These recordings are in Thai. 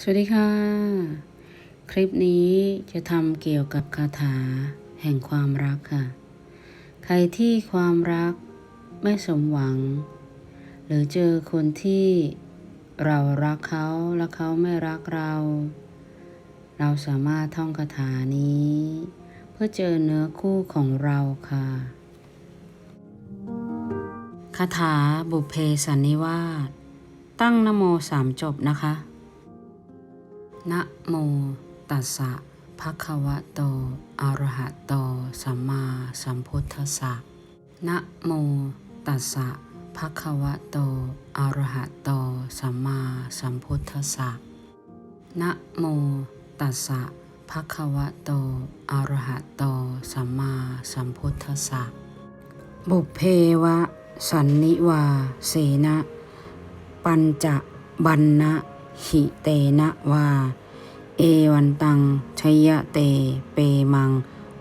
สวัสดีค่ะ คลิปนี้จะทำเกี่ยวกับคาถาแห่งความรักค่ะ ใครที่ความรักไม่สมหวัง หรือเจอคนที่เรารักเขาและเขาไม่รักเรา เราสามารถท่องคาถานี้ เพื่อเจอเนื้อคู่ของเราค่ะคาถาบุเพสันนิวาสตั้งนโมสามจบนะคะ นะโมตัสสะภะคะวะโตอะระหะโตสัมมาสัมพุทธัสสะนะโมตัสสะภะคะวะโตอะระหะโตสัมมาสัมพุทธัสสะนะโมตัสสะภะคะวะโตอะระหะโตสัมมาสัมพุทธัสสะบุพเพวะ สันนิวา เสนะ ปัญจบันนะ หิเตนะวา เอวันตังชยะเต เปมัง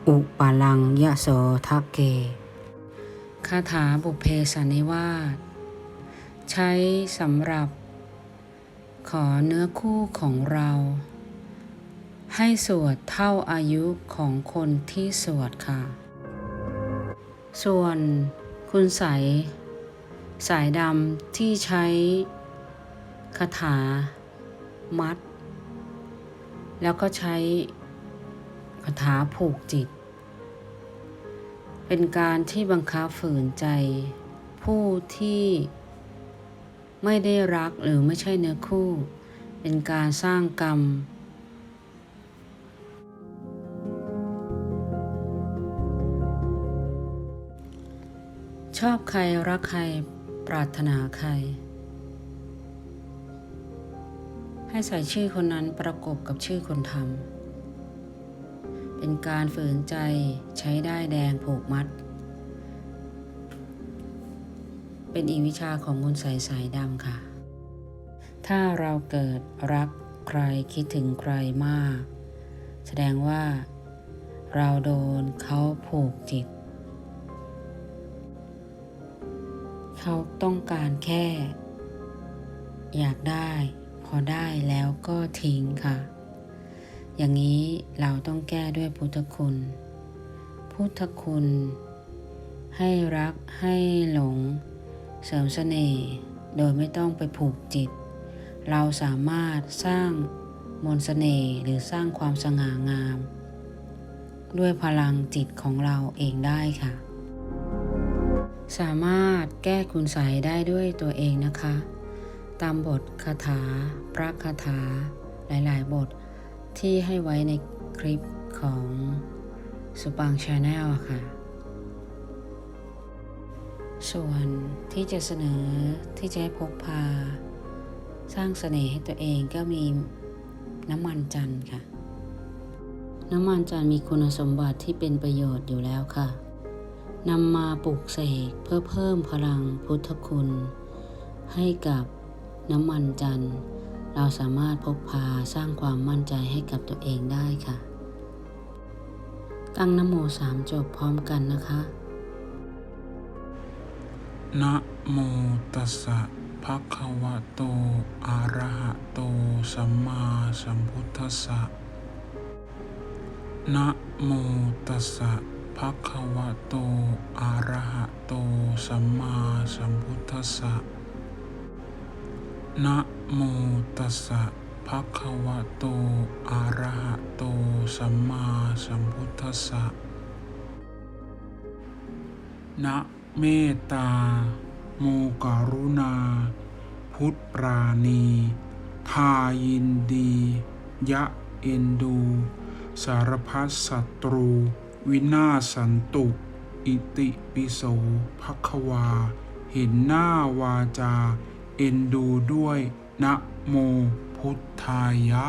อุปาลังยะโสทักเก คาถาบุพเพสันนิวาสใช้สำหรับ ขอเนื้อคู่ของเรา ให้สวดเท่าอายุของคนที่สวดค่ะ ส่วนคุณใสยสายดำที่ใช้คาถา มัด แล้วก็ใช้คาถาผูกจิต เป็นการที่บังคับฝืนใจ ผู้ที่ไม่ได้รักหรือไม่ใช่เนื้อคู่ เป็นการสร้างกรรมชอบใครรักใคร ปรารถนาใคร ให้ใส่ชื่อคนนั้นประกบกับชื่อคนทำ เป็นการฝืนใจใช้ได้แดงผูกมัด เป็นอีกวิชาของคุณใสสายดำค่ะ ถ้าเราเกิดรักใครคิดถึงใครมาก แสดงว่าเราโดนเขาผูกจิต เขาต้องการแค่ อยากได้ อได้แล้วก็ทิ้งค่ะ อย่างนี้เราต้องแก้ด้วยพุทธคุณ พุทธคุณ ให้รักให้หลง เสริมเสน่ห์โดยไม่ต้องไปผูกจิต เราสามารถสร้างมนต์เสน่ห์หรือสร้างความสง่างาม ด้วยพลังจิตของเราเองได้ค่ะ สามารถแก้คุณใสได้ด้วยตัวเองนะคะ ตามบทคาถา พระคาถา หลายๆ บทที่ให้ไว้ในคลิปของสุปังชาแนลค่ะ ส่วนที่จะเสนอที่จะให้พกพา สร้างเสน่ห์ให้ตัวเองก็มีน้ำมันจันทร์ค่ะ น้ำมันจันทร์มีคุณสมบัติที่เป็นประโยชน์อยู่แล้วค่ะนำมาปลูกเสกเพื่อเพิ่มพลังพุทธคุณ ให้กับ น้ำมันจันทร์ เราสามารถพกพาสร้างความมั่นใจให้กับตัวเองได้ค่ะ ตั้งนโมสามจบพร้อมกันนะคะนะโมตัสสะภะคะวะโต อะระหะโต สัมมาสัมพุทธัสสะนะโมตัสสะภะคะวะโต อะระหะโต สัมมาสัมพุทธัสสะ นะโมตัสสะภะคะวะโต อะระหะโต สัมมาสัมพุทธัสสะ นะเมตตา โมกรุณา พุทธปราณี ทายินดี ยะเอ็นดู สารพัดศัตรู วินาศสันตุ อิติปิโสภควา เห็นหน้าวาจา เอ็นดูด้วยนะโมพุทธายะ